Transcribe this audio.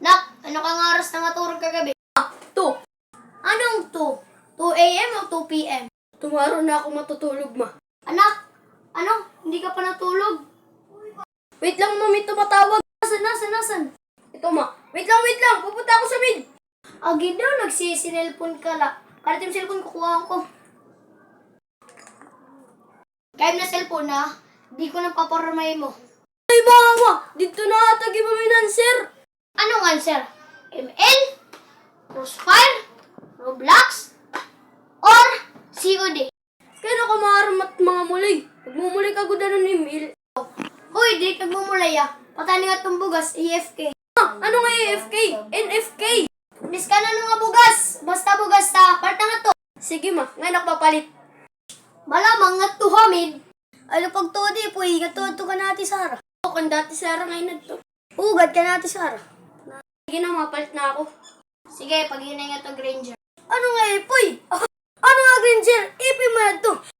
Nak, ano kang oras na matulog kagabi? To, Anong 2? 2 a.m. o 2 p.m.? tomorrow na ako matutulog, ma. Anak, ano? Hindi ka pa natulog? Wait lang, ma, may tumatawag. Nasaan, nasaan, nasaan? Ito, ma. Wait lang, wait lang. Pupunta ako sa mid. Agi daw, nagsisinelpon ka la. Kahit yung cellphone kukuha ko. Kahit na cellphone na, di ko na paparamay mo. Ay, mama! Dito na ata gibawinan, sir. Answer? ML? Crossfire? Roblox? Or COD? Kaya ka maaramat mga mulay. Nagmumulay ka gud ano ni Mil. Hoy, di nagmumulay ah. Patani nga tong bugas, AFK. Ah, ano nga AFK? NFK? Dis ka na nga bugas. Basta bugas ta. Parta nga to. Sige, ma. Ngayon ako papalit. Malamang nga to hamid. Ano pag to di po, nga to to ka nati Sara. Ako, kung dati Sarah ngayon na to. Ugad ka nati Sara. Sige na, mapalit na ako. Sige, pag hinay nga to, Granger. Ano nga, eh, Epoy? Ano nga, Granger? Ipi mo na to.